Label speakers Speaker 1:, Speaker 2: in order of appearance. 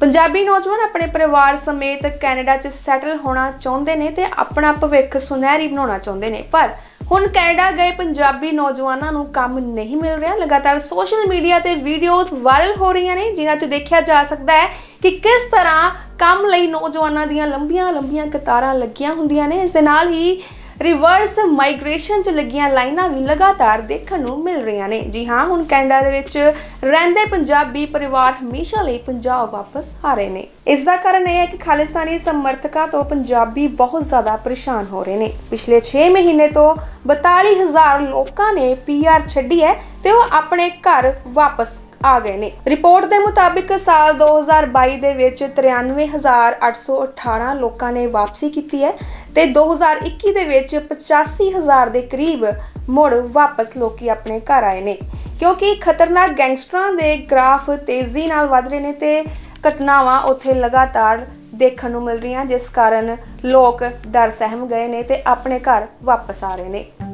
Speaker 1: ਪੰਜਾਬੀ ਨੌਜਵਾਨ ਆਪਣੇ ਪਰਿਵਾਰ ਸਮੇਤ ਕੈਨੇਡਾ 'ਚ ਸੈਟਲ ਹੋਣਾ ਚਾਹੁੰਦੇ ਨੇ ਤੇ ਆਪਣਾ ਭਵਿੱਖ ਸੁਨਹਿਰੀ ਬਣਾਉਣਾ ਚਾਹੁੰਦੇ ਨੇ। ਪਰ ਹੁਣ ਕੈਨੇਡਾ ਗਏ ਪੰਜਾਬੀ ਨੌਜਵਾਨਾਂ ਨੂੰ ਕੰਮ ਨਹੀਂ ਮਿਲ ਰਿਹਾ। ਲਗਾਤਾਰ ਸੋਸ਼ਲ ਮੀਡੀਆ ਤੇ ਵੀਡੀਓਜ਼ ਵਾਇਰਲ ਹੋ ਰਹੀਆਂ ਨੇ, ਜਿਨ੍ਹਾਂ 'ਚ ਦੇਖਿਆ ਜਾ ਸਕਦਾ ਹੈ ਕਿ ਕਿਸ ਤਰ੍ਹਾਂ ਕੰਮ ਲਈ ਨੌਜਵਾਨਾਂ ਦੀਆਂ ਲੰਬੀਆਂ-ਲੰਬੀਆਂ ਕਤਾਰਾਂ ਲੱਗੀਆਂ ਹੁੰਦੀਆਂ ਨੇ। ਇਸ ਦੇ ਨਾਲ ਹੀ ਰਿਵਰਸ ਮਾਈਗ੍ਰੇਸ਼ਨ 'ਚ ਲੱਗੀਆਂ ਲਾਈਨਾਂ ਵੀ ਲਗਾਤਾਰ ਦੇਖਣ ਨੂੰ ਮਿਲ ਰਹੀਆਂ ਨੇ। ਜੀ ਹਾਂ, ਹੁਣ ਕੈਨੇਡਾ ਦੇ ਵਿੱਚ ਰਹਿੰਦੇ ਪੰਜਾਬੀ ਪਰਿਵਾਰ ਹਮੇਸ਼ਾ ਲਈ ਪੰਜਾਬ ਵਾਪਸ ਆ ਰਹੇ ਨੇ। ਇਸ ਦਾ ਕਾਰਨ ਇਹ ਹੈ ਕਿ ਖਾਲਿਸਤਾਨੀ ਸਮਰਥਕਾਂ ਤੋਂ ਪੰਜਾਬੀ ਬਹੁਤ ਜ਼ਿਆਦਾ ਪਰੇਸ਼ਾਨ ਹੋ ਰਹੇ ਨੇ। ਪਿਛਲੇ 6 ਮਹੀਨੇ ਤੋਂ 42000 ਲੋਕਾਂ ਨੇ ਪੀਆਰ ਛੱਡੀ ਹੈ। ਤੇ ਉਹ ਆਪਣੇ ਘਰ ਵਾਪਸ ਆ ਗਏ ਨੇ। ਰਿਪੋਰਟ ਦੇ ਮੁਤਾਬਿਕ ਸਾਲ 2022 ਦੇ ਵਿੱਚ 93818 ਲੋਕਾਂ ਨੇ ਵਾਪਸੀ ਕੀਤੀ ਹੈ ਤੇ 2021 ਦੇ ਵਿੱਚ 85000 ਦੇ ਕਰੀਬ ਮੁੜ ਵਾਪਸ ਲੋਕੀ ਆਪਣੇ ਘਰ ਆਏ ਨੇ। ਕਿਉਂਕਿ ਖਤਰਨਾਕ ਗੈਂਗਸਟਰਾਂ ਦੇ ਗ੍ਰਾਫ ਤੇਜ਼ੀ ਨਾਲ ਵਧ ਰਹੇ ਨੇ ਤੇ ਘਟਨਾਵਾਂ ਉੱਥੇ ਲਗਾਤਾਰ ਦੇਖਣ ਨੂੰ ਮਿਲ ਰਹੀਆਂ, ਜਿਸ ਕਾਰਨ ਲੋਕ ਡਰ ਸਹਿਮ ਗਏ ਨੇ ਤੇ ਆਪਣੇ ਘਰ ਵਾਪਸ ਆ ਰਹੇ ਨੇ।